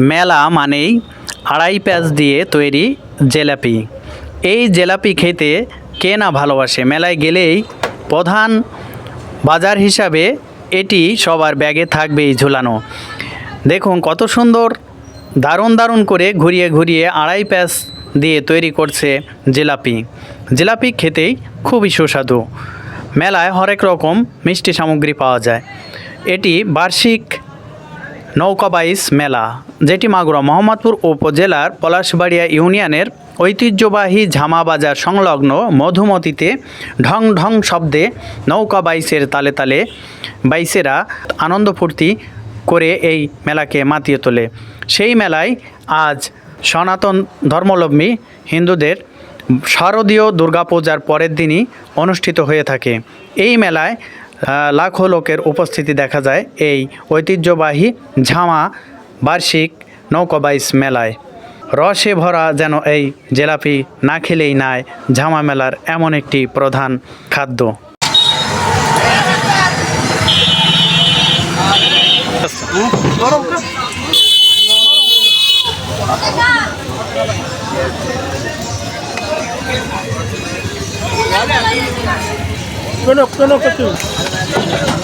মেলা মানেই আড়াই প্যাঁচ দিয়ে তৈরি জেলাপি। এই জেলাপি খেতে কে না ভালোবাসে? মেলায় গেলেই প্রধান বাজার হিসাবে এটি সবার ব্যাগে থাকবেই ঝুলানো। দেখুন কত সুন্দর, দারুণ দারুণ করে ঘুরিয়ে ঘুরিয়ে আড়াই প্যাঁচ দিয়ে তৈরি করছে জিলাপি। জিলাপি খেতেই খুবই সুস্বাদু। মেলায় হরেক রকম মিষ্টি সামগ্রী পাওয়া যায়। এটি বার্ষিক নৌকাবাইস মেলা, যেটি মাগুরা, মোহাম্মদপুর উপজেলার পলাশবাড়িয়া ইউনিয়নের ঐতিহ্যবাহী ঝামা বাজার সংলগ্ন মধুমতিতে ঢং ঢং শব্দে নৌকা বাইসের তালে তালে বাইসেরা আনন্দ ফুর্তি করে এই মেলাকে মাতিয়ে তোলে। সেই মেলায় আজ সনাতন ধর্মলম্বী হিন্দুদের শারদীয় দুর্গাপূজার পরের দিনই অনুষ্ঠিত হয়ে থাকে। এই মেলায় লাখো লোকের উপস্থিতি দেখা যায় এই ঐতিহ্যবাহী ঝামা বার্ষিক নৌকাবাইস মেলায়। রসে ভরা যেন এই জেলাপি না খেলেই নাই ঝামা মেলার এমন একটি প্রধান খাদ্য। কোনো কোনো কিছু Thank you.